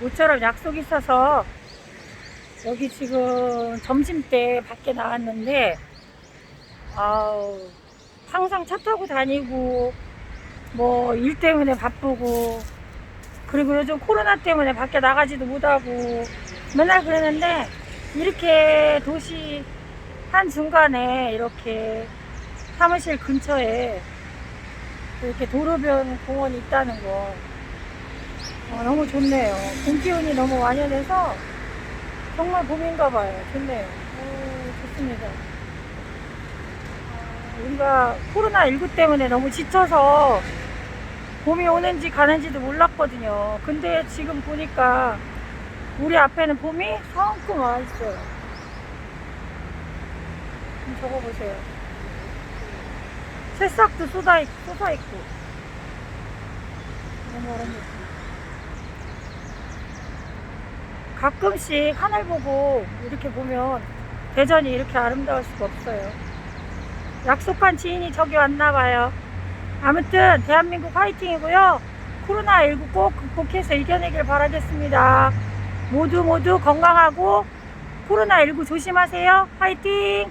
모처럼 약속이 있어서 여기 지금 점심 때 밖에 나왔는데 아우 항상 차 타고 다니고 뭐 일 때문에 바쁘고 그리고 요즘 코로나 때문에 밖에 나가지도 못하고 맨날 그랬는데 이렇게 도시 한 중간에 이렇게 사무실 근처에 이렇게 도로변 공원이 있다는 거 어, 너무 좋네요. 봄 기운이 너무 완연해서 정말 봄인가 봐요. 좋네요. 오, 좋습니다. 어, 우리가 코로나19 때문에 너무 지쳐서 봄이 오는지 가는지도 몰랐거든요. 근데 지금 보니까 우리 앞에는 봄이 성큼 와 있어요. 좀 적어보세요. 새싹도 쏟아 있고, 쏟아 있고. 너무 아름답습니다. 가끔씩 하늘 보고 이렇게 보면 대전이 이렇게 아름다울 수가 없어요. 약속한 지인이 저기 왔나 봐요. 아무튼 대한민국 화이팅이고요. 코로나19 꼭 극복해서 이겨내길 바라겠습니다. 모두 모두 건강하고 코로나19 조심하세요. 화이팅!